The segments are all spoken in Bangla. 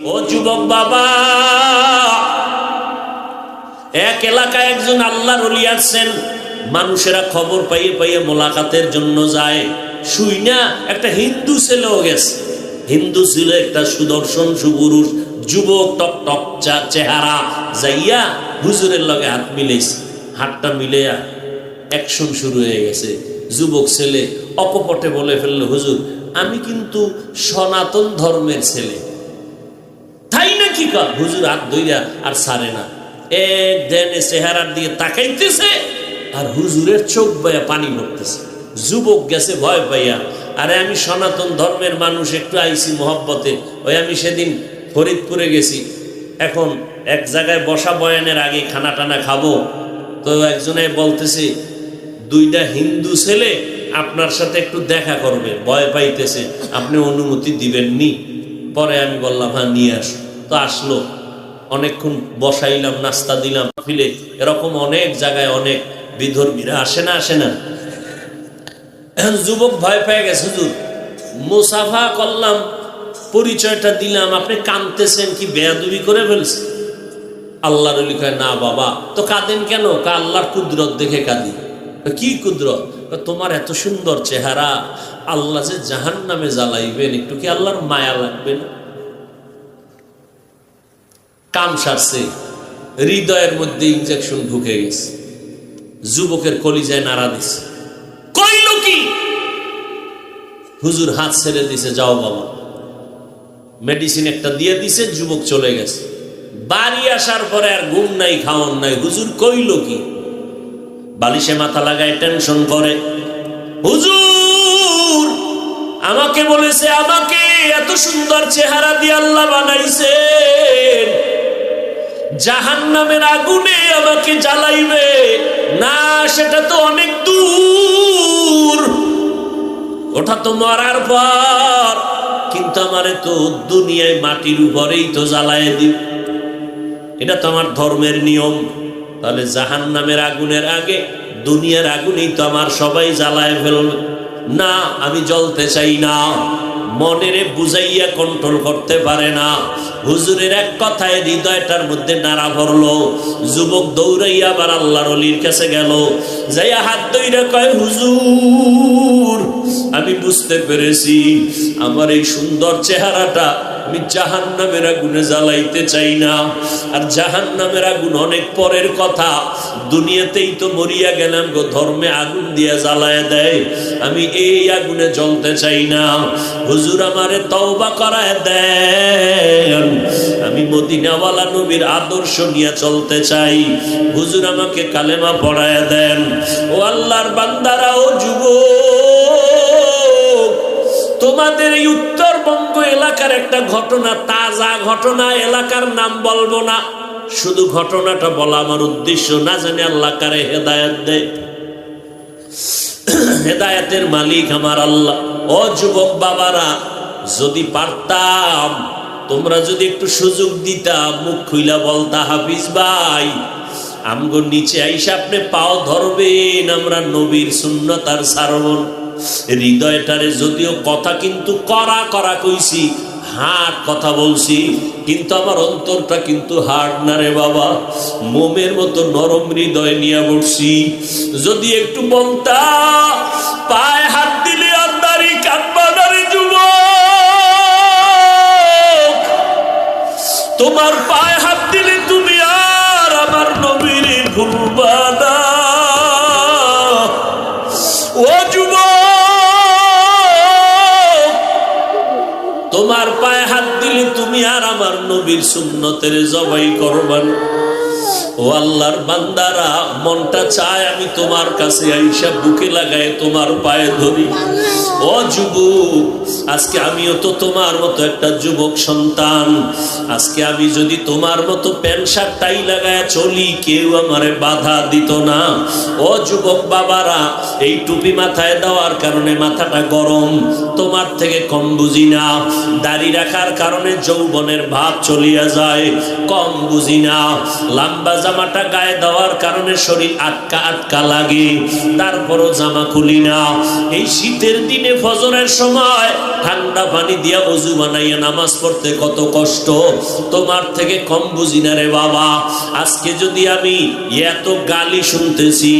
ও যুবক বাবা, এক এলাকায় একজন আল্লাহর অলি আসছেন, মানুষেরা খবর পাইয়ে পাইয়ে মোলাকাতের জন্য যায়। শুই না, একটা হিন্দু ছেলেও গেছে। হিন্দু ছিল একটা সুদর্শন, সুপুরুষ, যুবক, টক টক চা চেহারা, যাইয়া হুজুরের লগে হাত মিলেছে হাতটা মিলে অ্যাকশন শুরু হয়ে গেছে। যুবক ছেলে অকপটে বলে ফেলল, হুজুর, আমি কিন্তু সনাতন ধর্মের ছেলে। কর? হুজুর হাত ধইরা আর সারে না। এক দেনে চেহারার দিয়ে তাকাইতেছে আর হুজুরের চোখ বয়া পানি পড়তেছে যুবক গেছে ভয় পাইয়া, আরে আমি সনাতন ধর্মের মানুষ, একটু আইছি মহব্বতে। ওই আমি সেদিন ফরিদপুরে গেছি। এখন এক জায়গায় বসা বয়ানের আগে খানা টানা খাব। তো একজনে বলতেছে, দুইটা হিন্দু ছেলে আপনার সাথে একটু দেখা করবে, ভয় পাইতেছে, আপনি অনুমতি দিবেননি? পরে আমি বললাম হ্যাঁ নিয়ে আসো। তো আসলো। অনেকক্ষণ বসাইলাম, নাস্তা দিলাম ফিলে এরকম অনেক জায়গায় অনেক বিধর্মীরা আসে না আসে না। যুবক ভয় পেয়ে গেছে, হুজুর। মুসাফা করলাম, পরিচয়টা দিলাম, আপনি কানতেছেন কি বেয়াদুবি করে ফেলছেন আল্লাহর কয়, না বাবা। তো কাঁদেন কেন? কা আল্লাহর কুদরত দেখে কাঁদি। কি কুদরত? তোমার এত সুন্দর চেহারা। আল্লাহ যে জাহান নামে জ্বালাইবেন, একটু কি আল্লাহর মায়া লাগবে না? কাম সারছে, হৃদয়ের মধ্যে ইনজেকশন ঢুকে গেছে, যুবকের কলিজায় নাড়া দিছে। কইল কি? হুজুর হাত ছেড়ে দিছে, যাও বাবা। মেডিসিন একটা দিয়ে দিছে, যুবক চলে গেছে। বাড়ি আসার পরে আর ঘুম নাই খাওয়ান নাই। হুজুর কইল কি? বালিশে মাথা লাগায় টেনশন করে। হুজুর, আমাকে বলেছে, আমাকে এত সুন্দর চেহারা দিয়ে আল্লাহ বানাইছেন জাহান নামের আগুনে আমাকে জ্বালাইবে। না, সেটা তো অনেক দূর। ওটা তো মরার পর, কিন্তু আমারে তো দুনিয়ায় মাটির উপরেই তো জ্বালায় দিব। এটা তো আমার ধর্মের নিয়ম। তাহলে জাহান নামের আগুনের আগে দুনিয়ার আগুনেই তো আমার সবাই জ্বালায় ফেলবে। না, আমি জ্বলতে চাই না। মনেরে বুঝাইয়া কন্ট্রোল করতে পারে না। হুজুরের এক কথায় হৃদয়টার মধ্যে নাড়া ভরলো। যুবক দৌড়াইয়া আবার আল্লাহর অলির কাছে গেল। যাইয়া হাত দইরা কয়, হুজুর, আমি বুঝতে পেরেছি, আমার এই সুন্দর চেহারাটা আমি জাহান নামের আগুনে জ্বালাইতে চাই না। আর জাহান নামের আগুন অনেক পরের কথা। দুনিয়াতেই তো মরিয়া গেলাম গো, ধর্মে আগুন দিয়ে জ্বালায় দেয়। আমি এই আগুনে জ্বলতে চাই না। হুজুর আমারে তওবা করায় আমি মদিনাওয়ালা নবীর আদর্শ নিয়ে চলতে চাই, হুজুর আমাকে কালেমা পড়ায় দেন। ও আল্লাহর বান্দারা, ও যুবক, তোমাদের এই উত্তরবঙ্গ এলাকার একটা ঘটনা, তাজা ঘটনা, এলাকার নাম বলব না। শুধু ঘটনাটা বলা আমার উদ্দেশ্য, না জানি আল্লাহ কারে হেদায়ত দেয়। হেদায়তের মালিক আমার আল্লাহ। ও যুবক বাবারা, যদি পারতাম তোমরা যদি একটু সুযোগ দিতা, মুখ খুইলা বলতা, হাফিজ ভাই, আমগো নিচে আইসা আপনি পাও ধরবেন, আমরা নবীর শূন্যতার সারবন। হৃদয়টারে যদিও কথা কিন্তু করা করা কইছি হাট কথা বলছি, কিন্তু আমার অন্তরটা কিন্তু হার্ড না রে বাবা। মোমের মতো নরম হৃদয় নিয়ে বসছি। যদি একটু বলতা পায়ে হাত তোমার পায়ে হাত দিলে তুমি আর আমার নবীর ভুলবা ও যুব তোমার পায়ে হাত দিলে তুমি আর আমার নবীর সুন্নতের জবাই করবান ও আল্লাহর বান্দারা, মনটা চায় আমি তোমার কাছে আইসা বুকে লাগায় তোমার পায়ে ধরি। ও যুবক, আজকে আমিও তো তোমার মতো একটা যুবক সন্তান। আজকে আমি যদি তোমার মতো প্যান্ট শার্ট, টাই লাগায় চলি, কেউ আমারে বাধা দিত না। ও যুবক বাবারা, এই টুপি মাথায় দেওয়ার কারণে মাথাটা গরম, তোমার থেকে কম বুঝি না। দাড়ি রাখার কারণে যৌবনের ভাব চলিয়া যায়, কম বুঝি না। লাম্বা জামাটা গায়ে দেওয়ার কারণে শরীর আটকা আটকা লাগে, তারপরও জামা খুলি না। এই শীতের দিনে ফজরের সময় ঠান্ডা পানি দিয়া অজু বানাইয়া নামাজ পড়তে কত কষ্ট। তোমার থেকে কম বুঝি না রে বাবা। আজকে যদি আমি এত গালি শুনতেছি,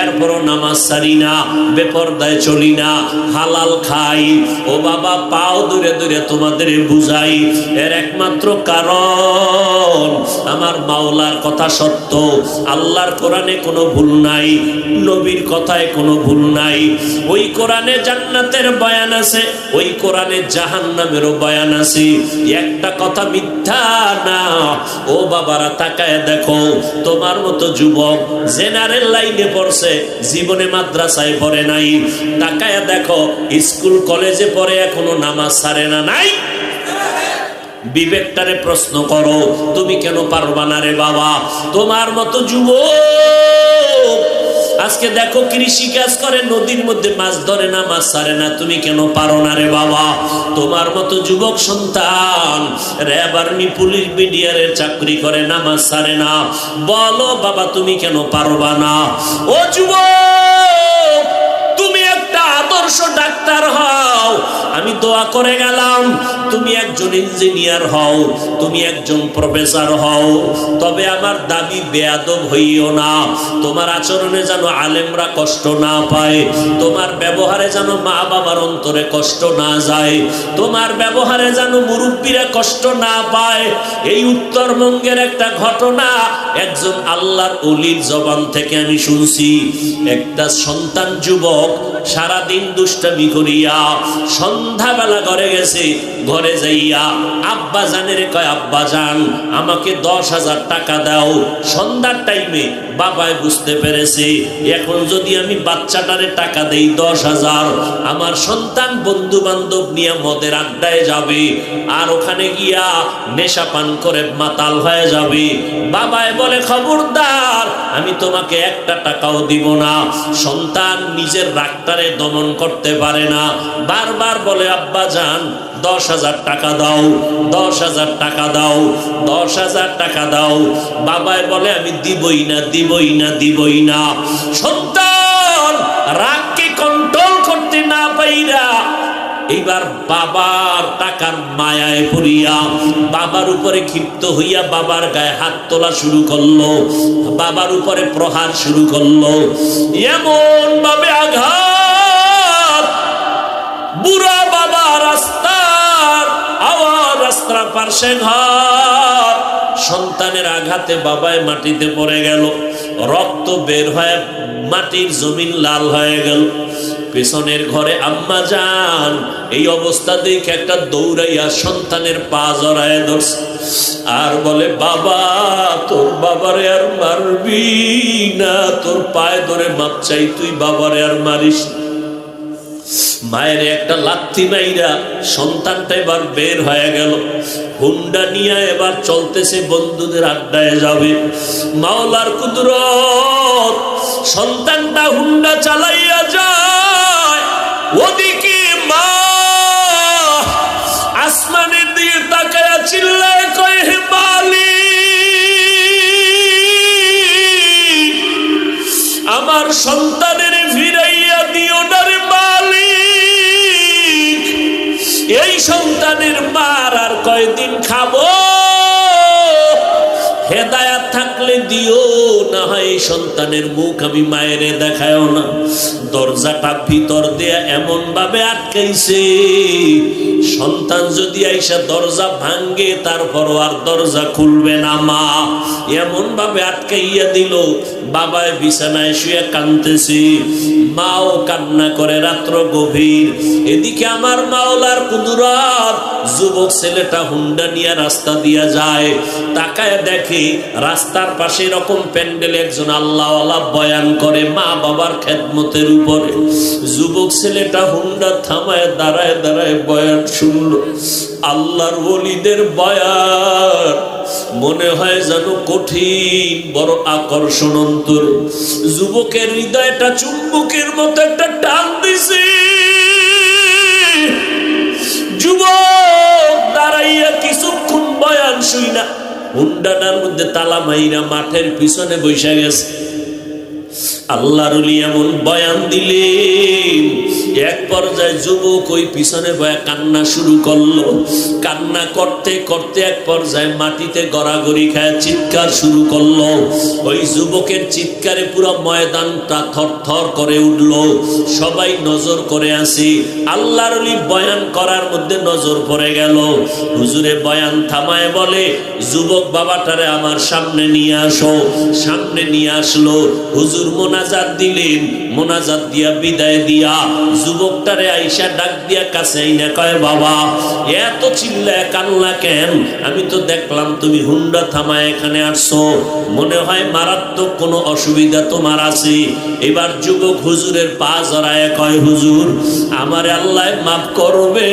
এরপরও নামাজ সারি না, বেপরদায় চলি না, হালাল খাই। ও বাবা, পাও দূরে দূরে তোমাদের বুঝাই। এর একমাত্র কারণ, আমার মাওলার কথা সত্য। আল্লাহর কোরআনে কোনো ভুল নাই, নবীর কথায় কোনো ভুল নাই। ওই কোরআনে জান্নাতের বয়ান আছে, ওই কোরআনে জাহান্নামেরও বয়ান আছে। একটা কথা মিথ্যা না। ও বাবারা, তাকায় দেখো, তোমার মতো যুবক জেনারেল লাইনে পড়ছে, জীবনে মাদ্রাসায় পড়ে নাই। তাকায় দেখো, স্কুল কলেজে পড়ে এখনও নামাজ সারে না নাই? বিবেকটারে প্রশ্ন করো, তুমি কেন পারবা না রে বাবা? তোমার মতো যুবক। আজকে দেখো কৃষি কাজ করে, নদীর মধ্যে মাছ ধরে না, মাছ ছাড়ে না। তুমি কেন পারো না রে বাবা? তোমার মতো যুবক সন্তান র্যাব আর্মি পুলিশ মিডিয়ারের চাকরি করে না, মাছ ছাড়ে না। বলো বাবা, তুমি কেন পারবা না? ও যুবক! আদর্শ ডাক্তার হও। আমি দোয়া করে গেলাম, তুমি একজন ইঞ্জিনিয়ার হও, তুমি একজন প্রফেসর হও। তবে আমার দাবি বেয়াদব হইও না। তোমার আচরণে যেন আলেমরা কষ্ট না পায়, তোমার ব্যবহারে যেন মা বাবার অন্তরে কষ্ট না যায়, তোমার ব্যবহারে যেন মুরব্বীরা কষ্ট না পায়। এই উত্তরবঙ্গের একটা ঘটনা, একজন আল্লাহর অলির জবান থেকে আমি শুনছি। একটা সন্তান যুবক সারাদিন দুষ্টামি করিয়া সন্ধ্যাবেলা ঘরে গেছে, ঘরে যাইয়া, আব্বা জানের কয়, আব্বা জান, আমাকে দশ হাজার টাকা দাও, সন্ধ্যার টাইমে বাবায় বুঝতে পেরেছে, এখন যদি আমি বাচ্চাটারে টাকা দেই দশ হাজার, আমার সন্তান বন্ধু বান্ধব নিয়ে মদের আড্ডায় যাবে, আর ওখানে গিয়া নেশা পান করে মাতাল হয়ে যাবে। বাবায় বলে, খবরদার, আমি তোমাকে একটা টাকাও দিব না, সন্তান নিজের রাগটারে দমন করতে পারে না। বারবার বলে, আব্বা যান, দশ হাজার টাকা দাও, দশ হাজার টাকা দাও, দশ হাজার টাকা দাও। বাবায় বলে, আমি দিবই না দিবই না দিবই না। সন্তান, রাগকে কন্ট্রোল করতে না পাইরা এইবার বাবার টাকার মায়ায় পড়িয়া বাবার উপরে ক্ষিপ্ত হইয়া বাবার গায়ে হাত তোলা শুরু করল, বাবার উপরে প্রহার শুরু করল। এমন ভাবে আঘাত বুড়া বাবা রাস্তার আওয়াজ, রাস্তার পার্শ্বে ঘর। সন্তানের আঘাতে বাবায় মাটিতে পড়ে গেল। রক্ত বের হয়ে মাটির জমিন লাল হয়ে গেল। পেছনের ঘরে আম্মা যান। এই অবস্থা দেখে একটা দৌড়াইয়া সন্তানের পা জড়ায় ধরছে। আর বলে, বাবা, তোর বাবারে আর মারবি না। তোর পায়ে ধরে মাপ চাই, তুই বাবারে আর মারিস না। মায়ের একটা লাথি মাইরা সন্তানটা এবার বের হয়ে গেল। হুন্ডা নিয়ে এবার চলতেছে বন্ধুদের আড্ডায় যাবে। মাওলার কুদরত, সন্তানটা হুন্ডা চালাইয়া যায়। ওদিকে মা আসমানের দিকে তাকায়া চিল্লায় কয়দিন খাব? হেদায়াত থাকলে দিও, না হয় এই সন্তানের মুখ আমি মায়ের দেখায়ও না। দরজাটা ভিতর দেয়া এমন ভাবে আটকাইছে সন্তান যদি আইসা দরজা ভাঙ্গে তারপর আর দরজা খুলবে না মা। এমন ভাবে আটকাইয়া দিল, বাবায় বিছানায় শুয়ে কানতেছে মাও কান্না করে রাত্র গভীর। এদিকে আমার মাওলার কুদুরাত, যুবক ছেলেটা হুন্ডা নিয়ে রাস্তা দিয়া যায়। তাকায় দেখে রাস্তার পাশে এরকম প্যান্ডেলে একজন আল্লাহওয়ালা বয়ান করে মা বাবার খেদমতের উপরে। যুবক ছেলেটা হুন্ডা থামায়, দাঁড়ায় দাঁড়ায় বয়ান শুনলো আল্লাহর ওলিদের বয়ান মনে হয় যেন কঠিন, বড় আকর্ষণ অন্তরে। যুবকের হৃদয়টা চুম্বকের মতো একটা টান দিছে। যুবক দাঁড়াইয়া কিছুক্ষণ বয়ান শুই না। হুন্ডাটার মধ্যে তালা মাইরা মাঠের পিছনে বৈশা গেছে। আল্লাহর এমন বয়ান দিলেন এক পর্যায়ে যুবক ওই পিছনে বয়া কান্না শুরু করল। কান্না করতে করতে এক পর্যায়ে মাটিতে গড়াগড়ি খায় চিৎকার শুরু করল। ওই যুবকের চিৎকারে পুরো ময়দানটা থরথর করে উঠল। সবাই নজর করে আসি। আল্লাহর বয়ান করার মধ্যে নজর পড়ে গেল। হুজুরে বয়ান থামায় বলে, যুবক বাবাটারে আমার সামনে নিয়ে আসো। সামনে নিয়ে আসলো। হুজুর মোনাজাত দিলেন। মোনাজাত দিয়া বিদায় দিয়া যুবকটারে আইসা ডাক দিয়া কাছে আইনা কয়, বাবা, এত চিল্লায় কান্না কেন? আমি তো দেখলাম তুমি হুন্ডা থামায় এখানে আসছো। মনে হয় মারাত্মক কোনো অসুবিধা তোমার আছে। এবার যুবক হুজুরের পা জড়ায় কয়, হুজুর, আমার আল্লাহ মাফ করবে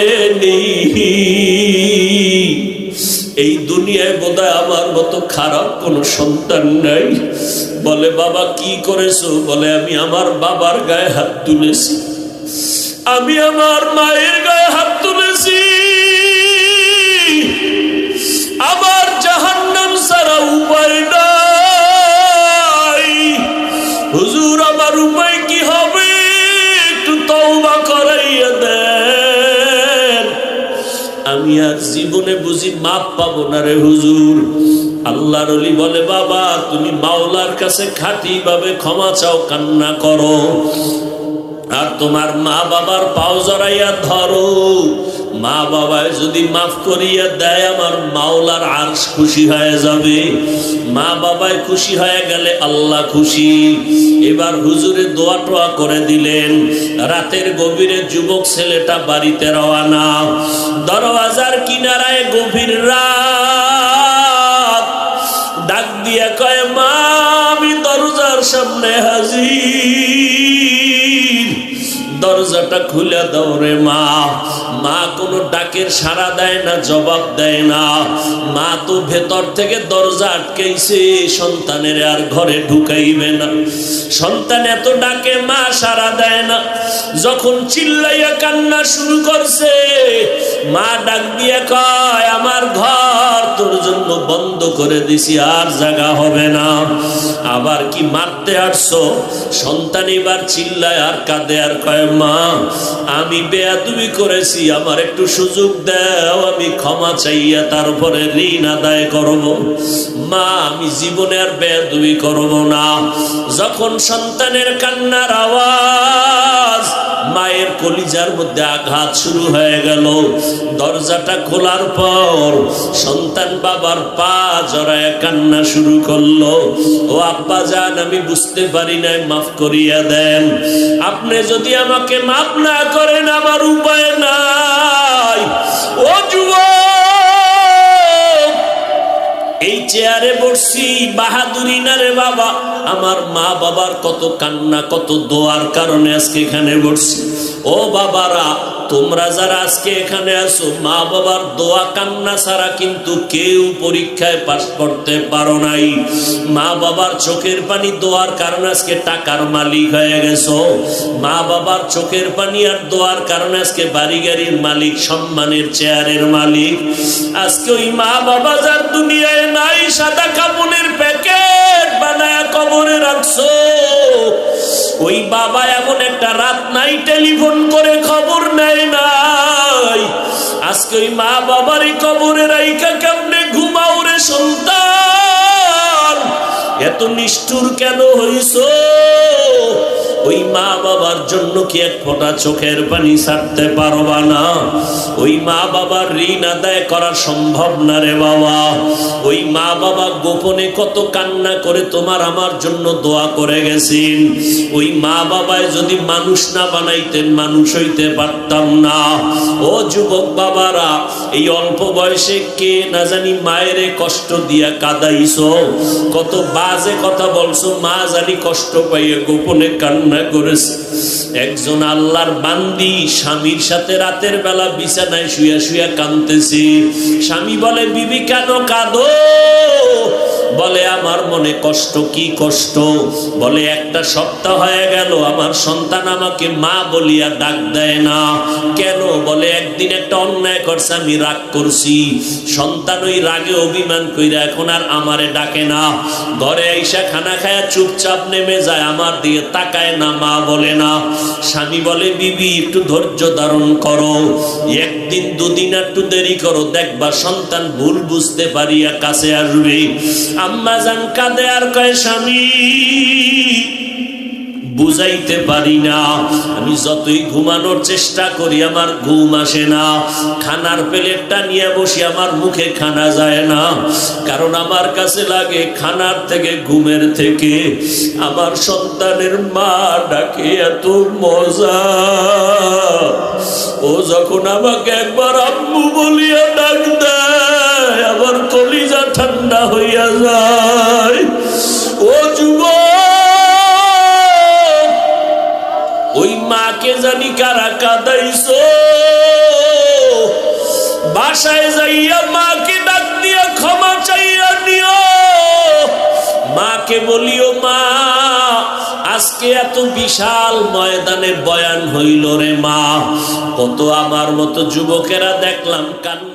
এই দুনিয়ায় বোধহয় আমার মতো খারাপ কোনো সন্তান নাই। বলে, বাবা, কি করেছ? বলে, আমি আমার বাবার গায়ে হাত তুলেছি। আমি আমার মায়ের গায়ে হাত আমি আর জীবনে বুঝি মাপ পাবো না রে হুজুর। আল্লাহর অলি বলে, বাবা, তুমি মাওলার কাছে খাঁটি ভাবে ক্ষমা চাও, কান্না করো। আর তোমার মা বাবার পাও জড়াইয়া ধরো। মা বাবায় যদি মাফ করিয়া দেয়, আমার মাওলার আরশ খুশি হয়ে যাবে। মা বাবায় খুশি হয়ে গেলে আল্লাহ খুশি। এবার হুজুরে দোয়া টোয়া করে দিলেন, রাতের গভীরে যুবক ছেলেটা বাড়িতে রওয়ানা দরওয়াজার কিনারায় গভীর রাত। ডাক দিয়া কয়, মা, আমি দরজার সামনে হাজির। দরজাটা খুলে দাও রে মা। মা কোনো ডাকের সাড়া দেয় না, জবাব দেয় না। মা তো ভেতর থেকে দরজা আটকেছে সন্তানের আর ঘরে ঢুকাইবে না। সন্তান এত ডাকে, মা সাড়া দেয় না। যখন চিল্লাইয়া কান্না শুরু করছে, মা ডাক দিয়ে কয়, আমার ঘর তোর জন্য বন্ধ করে দিছি, আর জায়গা হবে না। আবার কি মারতে আসছো? সন্তান এবার চিল্লায় আর কাঁদে আর কয় মা আমি বেয়াদুবি করেছি, আমার একটু সুযোগ দাও, আমি ক্ষমা চাইয়া তারপরে ঋণ আদায় করব। মা, আমি জীবনে আর বেয়াদুবি করব না। যখন সন্তানের কান্নার আওয়াজ মায়ের কলিজার মধ্যে আঘাত শুরু হয়ে গেল। দরজাটা খোলার পর সন্তান বাবার পা জড়ায় কান্না শুরু করল। ও আব্বা যান আমি বুঝতে পারি নাই, মাফ করিয়া দেন। আপনি যদি আমাকে মাফ না করেন, আমার উপায় নাই। ও যুবক! এই চেয়ারে বসছি, বাহাদুরি না রে বাবা। আমার মা বাবার কত কান্না, কত দোয়ার কারণে আজকে এখানে বসছি। ও বাবারা তোমরা যারা আজকে এখানে আসো মা বাবার দোয়া কান্না ছাড়া কিন্তু কেউ পরীক্ষায় পাশ করতে পারো নাই। মা বাবার চোখের পানি দোয়ার কারণে আজকে টাকার মালিক হয়ে গেছো। মা বাবার চোখের পানি আর দোয়ার কারণে আজকে বাড়ি গাড়ির মালিক, সম্মানের চেয়ারের মালিক। আজকে ওই মা বাবা যার দুনিয়ায় নাই, সাদা কাপড়ের প্যাকেট বানায় কবরে রাখছো। ওই বাবা এমন একটা রাত নাই টেলিফোন করে খবর নেয় নাই। আজকে ওই মা বাবার এই কবরে রাইকা কেমনে ঘুমাও রে সন্তান? এত নিষ্ঠুর কেন হইছো? ওই মা বাবার জন্য কি এক ফোঁটা চোখের পানি ছাড়তে পারবা না? ওই মা বাবার ঋণ আদায় করা সম্ভব না রে বাবা। ওই মা বাবা গোপনে কত কান্না করে তোমার আমার জন্য দোয়া করে গেছেন। ওই মা বাবায় যদি মানুষ না বানাইতেন, মানুষ হইতে পারতাম না। ও যুবক বাবারা, এই অল্প বয়সে কে না জানি মায়েরে কষ্ট দিয়া কাদাইছো? কত বাজে কথা বলছো, মা জানি কষ্ট পাইয়ে গোপনে কান্না করেছে, একজন আল্লাহর বান্দি স্বামীর সাথে রাতের বেলা বিছানায় শুয়া শুয়া কাঁদতেছে। স্বামী বলে, বিবি, কেন কাঁদো? বলে, আমার মনে কষ্ট, কি কষ্ট? বলে, একটা সপ্তাহ হয়ে গেল, আমার সন্তান আমাকে মা বলিয়া ডাক দেয় না। কেন? বলে, একদিন একটা অন্যায় করছে, আমি রাগ করছি। সন্তান ওই রাগে অভিমান কইরা এখন আর আমারে ডাকে না। ঘরে আইসা খানা খায়া চুপচাপ নেমে যায়, আমার দিয়ে তাকায় না, মা বলে না। স্বামী বলে, বিবি, একটু ধৈর্য ধারণ করো। একদিন দুদিন একটু দেরি করো, দেখবা সন্তান ভুল বুঝতে পারিয়া কাছে আসবে। আম্মা জান কাঁদে আর কয়, স্বামী, বুঝাইতে পারি না। আমি যতই ঘুমানোর চেষ্টা করি, আমার ঘুম আসে না। খানার প্লেটটা নিয়ে বসি, আমার মুখে খানা যায় না। কারণ আমার কাছে লাগে খানার থেকে, ঘুমের থেকে। আমার সন্তানের মা ডাকে, এত মজা। ও যখন আমাকে একবার আম্মু বলিয়া ডাক বলিও মা, আজকে এত বিশাল ময়দানে বয়ান হইল রে মা। কত আমার মতো যুবকেরা দেখলাম কান্না